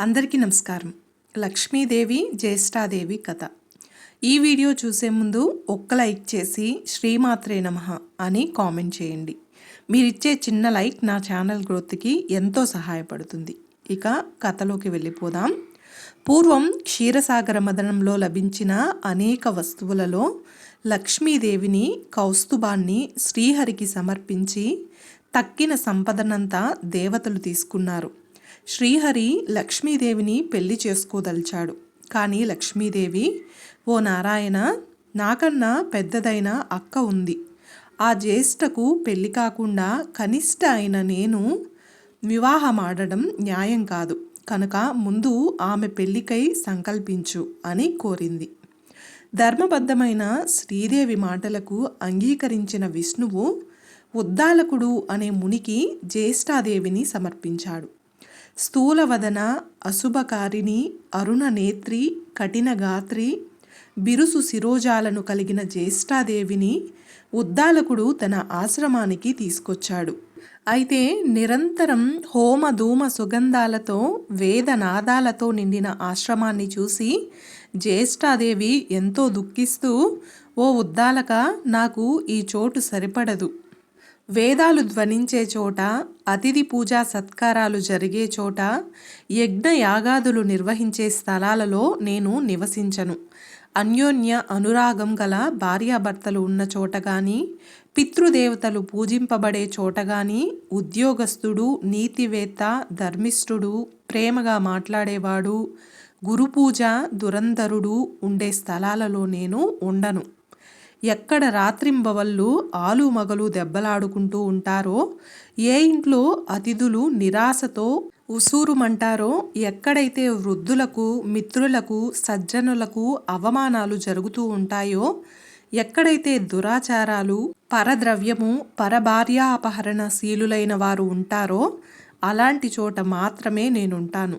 అందరికీ నమస్కారం. లక్ష్మీదేవి జ్యేష్ఠాదేవి కథ. ఈ వీడియో చూసే ముందు ఒక్క లైక్ చేసి శ్రీమాత్రే నమ అని కామెంట్ చేయండి. మీరిచ్చే చిన్న లైక్ నా ఛానల్ గ్రోత్కి ఎంతో సహాయపడుతుంది. ఇక కథలోకి వెళ్ళిపోదాం. పూర్వం క్షీరసాగర మదనంలో లభించిన అనేక వస్తువులలో లక్ష్మీదేవిని కౌస్తుభాన్ని శ్రీహరికి సమర్పించి తక్కిన సంపదనంతా దేవతలు తీసుకున్నారు. శ్రీహరి లక్ష్మీదేవిని పెళ్ళి చేసుకోదలిచాడు. కానీ లక్ష్మీదేవి ఓ నారాయణ నాకన్నా పెద్దదైన అక్క ఉంది. ఆ జ్యేష్ఠకు పెళ్ళి కాకుండా కనిష్ట అయిన నేను వివాహమాడడం న్యాయం కాదు. కనుక ముందు ఆమె పెళ్ళికై సంకల్పించు అని కోరింది. ధర్మబద్ధమైన శ్రీదేవి మాటలకు అంగీకరించిన విష్ణువు ఉద్దాలకుడు అనే మునికి జ్యేష్ఠాదేవిని సమర్పించాడు. స్థూలవదన అశుభకారిణి అరుణ నేత్రి కఠిన గాత్రి బిరుసు శిరోజాలను కలిగిన జ్యేష్ఠాదేవిని ఉద్దాలకుడు తన ఆశ్రమానికి తీసుకొచ్చాడు. అయితే నిరంతరం హోమ ధూమ సుగంధాలతో వేదనాదాలతో నిండిన ఆశ్రమాన్ని చూసి జ్యేష్ఠాదేవి ఎంతో దుఃఖిస్తూ ఓ ఉద్దాలక నాకు ఈ చోటు సరిపడదు. వేదాలు ధ్వనించే చోట అతిథి పూజా సత్కారాలు జరిగే చోట యజ్ఞ యాగాదులు నిర్వహించే స్థలాలలో నేను నివసించను. అన్యోన్య అనురాగం గల భార్యాభర్తలు ఉన్న చోట కానీ పితృదేవతలు పూజింపబడే చోట కానీ ఉద్యోగస్తుడు నీతివేత్త ధర్మిష్ఠుడు ప్రేమగా మాట్లాడేవాడు గురుపూజ దురంధరుడు ఉండే స్థలాలలో నేను ఉండను. ఎక్కడ రాత్రింబవళ్ళు ఆలు మగలు దెబ్బలాడుకుంటూ ఉంటారో ఏ ఇంట్లో అతిథులు నిరాశతో ఉసూరుమంటారో ఎక్కడైతే వృద్ధులకు మిత్రులకు సజ్జనులకు అవమానాలు జరుగుతూ ఉంటాయో ఎక్కడైతే దురాచారాలు పరద్రవ్యము పరభార్యాపహరణ శీలులైన వారు ఉంటారో అలాంటి చోట మాత్రమే నేనుంటాను.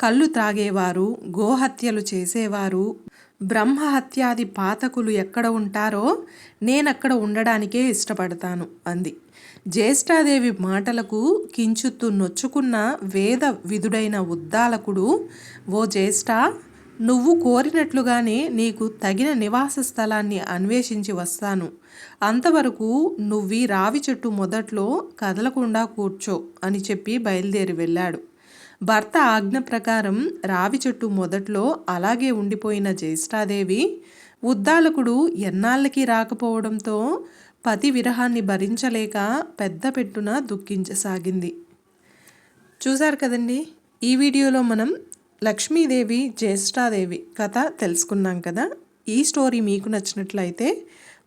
కళ్ళు త్రాగేవారు గోహత్యలు చేసేవారు బ్రహ్మహత్యాది పాతకులు ఎక్కడ ఉంటారో నేనక్కడ ఉండడానికే ఇష్టపడతాను అంది. జ్యేష్ఠాదేవి మాటలకు కించుత్తు నొచ్చుకున్న వేద విధుడైన ఉద్దాలకుడు ఓ జ్యేష్ఠ నువ్వు కోరినట్లుగానే నీకు తగిన నివాస స్థలాన్ని అన్వేషించి వస్తాను. అంతవరకు నువ్వి రావి చెట్టు మొదట్లో కదలకుండా కూర్చో అని చెప్పి బయలుదేరి వెళ్ళాడు. భర్త ఆజ్ఞ ప్రకారం రావి చెట్టు మొదట్లో అలాగే ఉండిపోయిన జ్యేష్ఠాదేవి ఉద్దాలకుడు ఎన్నాళ్ళకి రాకపోవడంతో పతి విరహాన్ని భరించలేక పెద్ద పెట్టున దుఃఖించసాగింది. చూశారు కదండి? ఈ వీడియోలో మనం లక్ష్మీదేవి జ్యేష్ఠాదేవి కథ తెలుసుకున్నాం కదా? ఈ స్టోరీ మీకు నచ్చినట్లయితే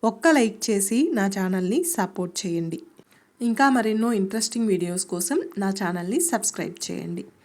ఒక్క లైక్ చేసి నా ఛానల్ని సపోర్ట్ చేయండి. ఇంకా మరెన్నో ఇంట్రెస్టింగ్ వీడియోస్ కోసం నా ఛానల్ని సబ్స్క్రైబ్ చేయండి.